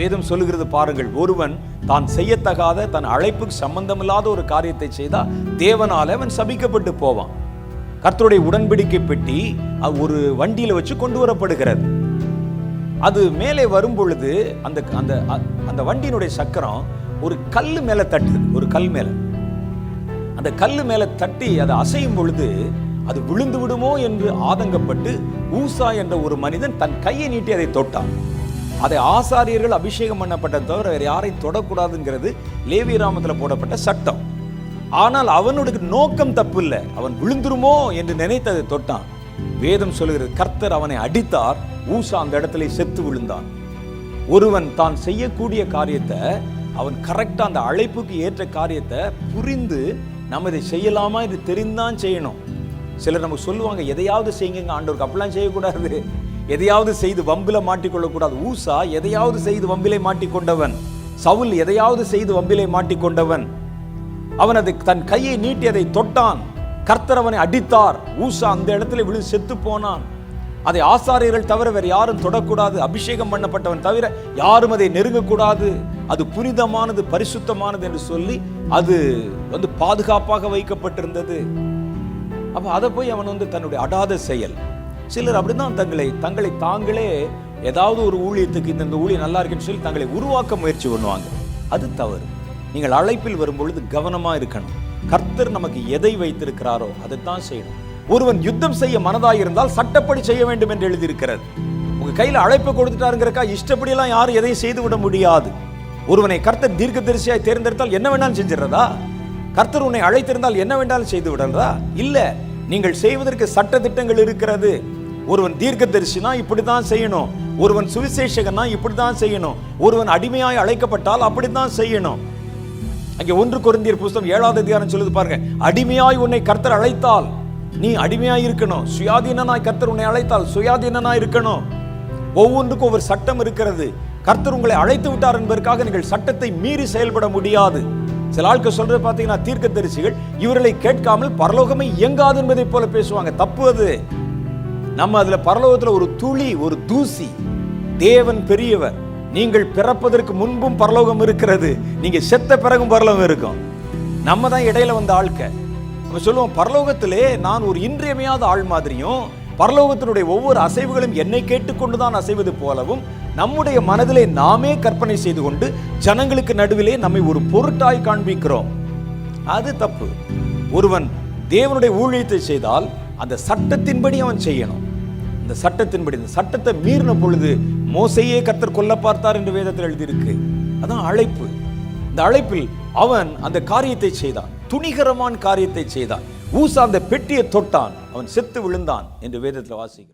வேதம் சொல்லுகிறது பாருங்கள். ஒருவன் தான் செய்யத்தகாத தன் அழைப்புக்கு சம்பந்தமில்லாத ஒரு காரியத்தை செய்தால் தேவனால் அவன் சபிக்கப்பட்டு போவான். கர்த்தருடைய உடன்படிக்கை பெட்டி அது ஒரு வண்டியில் வச்சு கொண்டு வரப்படுகிறது. அது மேலே வரும் பொழுது அந்த அந்த அந்த வண்டியினுடைய சக்கரம் ஒரு கல் மேலே தட்டுது ஒரு கல் மேலே. அந்த கல் மேலே தட்டி அதை அசையும் பொழுது அது விழுந்து விடுமோ என்று ஆதங்கப்பட்டு ஊசா என்ற ஒரு மனிதன் தன் கையை நீட்டி அதை தொட்டான். அதை ஆசாரியர்கள் அபிஷேகம் பண்ணப்பட்ட தவிர வேறு யாரையும் தொடக்கூடாதுங்கிறது லேவி ராமத்தில் போடப்பட்ட சட்டம். ஆனால் அவனுடைய நோக்கம் தப்பு இல்லை அவன் விழுந்துருமோ என்று நினைத்ததை தொட்டான். வேதம் சொல்கிறது கர்த்தர் அவனை அடித்தார் ஊசா அந்த இடத்துல செத்து விழுந்தான். ஒருவன் தான் செய்யக்கூடிய காரியத்தை அவன் கரெக்டா அந்த அழைப்புக்கு ஏற்ற காரியத்தை புரிந்து நம்ம இதை செய்யலாமா? இது தெரிந்தான் செய்யணும். சிலர் நமக்கு சொல்லுவாங்க எதையாவது செய்யுங்க ஆண்டவருக்கு அப்படிலாம் செய்யக்கூடாது. எதையாவது செய்து வம்பில மாட்டிக்கொள்ளக்கூடாது. ஊசா எதையாவது செய்து வம்பிலை மாட்டிக்கொண்டவன். சவுல் எதையாவது செய்து வம்பிலை மாட்டிக்கொண்டவன். அவன் அதை தன் கையை நீட்டி அதை தொட்டான் கர்த்தரவனை அடித்தார். ஊசா அந்த இடத்துல விழு செத்து போனான். அதை ஆசாரியர்கள் தவிர வேறு யாரும் தொடக்கூடாது. அபிஷேகம் பண்ணப்பட்டவன் தவிர யாரும் அதை நெருங்கக்கூடாது. அது புனிதமானது பரிசுத்தமானது என்று சொல்லி அது வந்து பாதுகாப்பாக வைக்கப்பட்டிருந்தது. அப்ப அதை போய் அவன் வந்து தன்னுடைய அடாத செயல் சிலர் அப்படிதான் தங்களை தங்களை தாங்களே ஏதாவது ஒரு ஊழியத்துக்கு இந்த இந்த ஊழியம் நல்லா இருக்குன்னு சொல்லி தங்களை உருவாக்க முயற்சி பண்ணுவாங்க. அது தவறு. நீங்கள் அழைப்பில் வரும்பொழுது கவனமாக இருக்கணும். கர்த்தர் நமக்கு எதை வைத்திருக்கிறாரோ அதைத்தான் செய்யணும். ஒருவன் யுத்தம் செய்ய மனதாக இருந்தால் சட்டப்படி செய்ய வேண்டும் என்று எழுதியிருக்கிறார் உங்க கையில் அழைப்பு கொடுத்துட்டாருங்கிறக்கா இஷ்டப்படியெல்லாம் யாரும் எதையும் செய்து விட முடியாது. ஒருவனை கர்த்தர் தீர்க்க தரிசியாய் தேர்ந்தெடுத்தால் என்ன வேணாலும் செஞ்சிடறதா? கர்த்தர் உன்னை அழைத்திருந்தால் என்ன வேண்டாலும் செய்து விடுறதா? இல்ல நீங்கள் செய்வதற்கு சட்ட திட்டங்கள் இருக்கிறது. ஒருவன் தீர்க்கதரிசினா இப்படித்தான் செய்யணும். ஒருவன் சுவிசேஷகனா இப்படித்தான் செய்யணும். ஒருவன் அடிமையாய் அழைக்கப்பட்டால் அப்படித்தான் செய்யணும். அங்கே ஒன்று கொரிந்தியர் புஸ்தகம் ஏழாவது அதிகாரம் சொல்லுது பாருங்க. அடிமையாய் உன்னை கர்த்தர் அழைத்தால் நீ அடிமையாய் இருக்கணும். சுயாதீனனாய் கர்த்தர் உன்னை அழைத்தால் சுயாதீனனாய் இருக்கணும். ஒவ்வொன்றுக்கும் ஒவ்வொரு சட்டம் இருக்கிறது. கர்த்தர் உங்களை அழைத்து விட்டார் என்பதற்காக நீங்கள் சட்டத்தை மீறி செயல்பட முடியாது. சில ஆட்கள் சொல்றது பார்த்தீங்கன்னா தீர்க்கதரிசிகள் இவர்களை கேட்காமல் பரலோகமே இயங்காது என்பதை போல பேசுவாங்க. தப்பு அது. நம்ம அதுல பரலோகத்துல ஒரு துளி ஒரு தூசி. தேவன் பெரியவர். நீங்கள் பிறப்பதற்கு முன்பும் பரலோகம் இருக்கிறது. நீங்க செத்த பிறகும் பரலோகம் இருக்கும். நம்ம தான் இடையில வந்த ஆட்க நம்ம சொல்லுவோம் பரலோகத்திலே நான் ஒரு இன்றியமையாத ஆள் மாதிரியும் பரலோகத்தினுடைய ஒவ்வொரு அசைவுகளும் என்னை கேட்டுக்கொண்டுதான் அசைவது போலவும் நம்முடைய மனதிலே நாமே கற்பனை செய்து கொண்டு ஜனங்களுக்கு நடுவிலே நம்மை ஒரு பொருட்டாய் காண்பிக்கிறோம். அது தப்பு. ஒருவன் தேவனுடைய ஊழியத்தை செய்தால் அந்த சட்டத்தின்படி அவன் செய்யணும். இந்த சட்டத்தின்படி இந்த சட்டத்தை மீறின பொழுது மோசையே கர்த்தர் கொல்ல பார்த்தார் என்று வேதத்தில் எழுதியிருக்கு. அதான் அழைப்பு. இந்த அழைப்பில் அவன் அந்த காரியத்தை செய்தான். துணிகரமான காரியத்தை செய்தான். ஊசா அந்த பெட்டியை தொட்டான். அவன் செத்து விழுந்தான் என்று வேதத்தில் வாசிக்கிறான்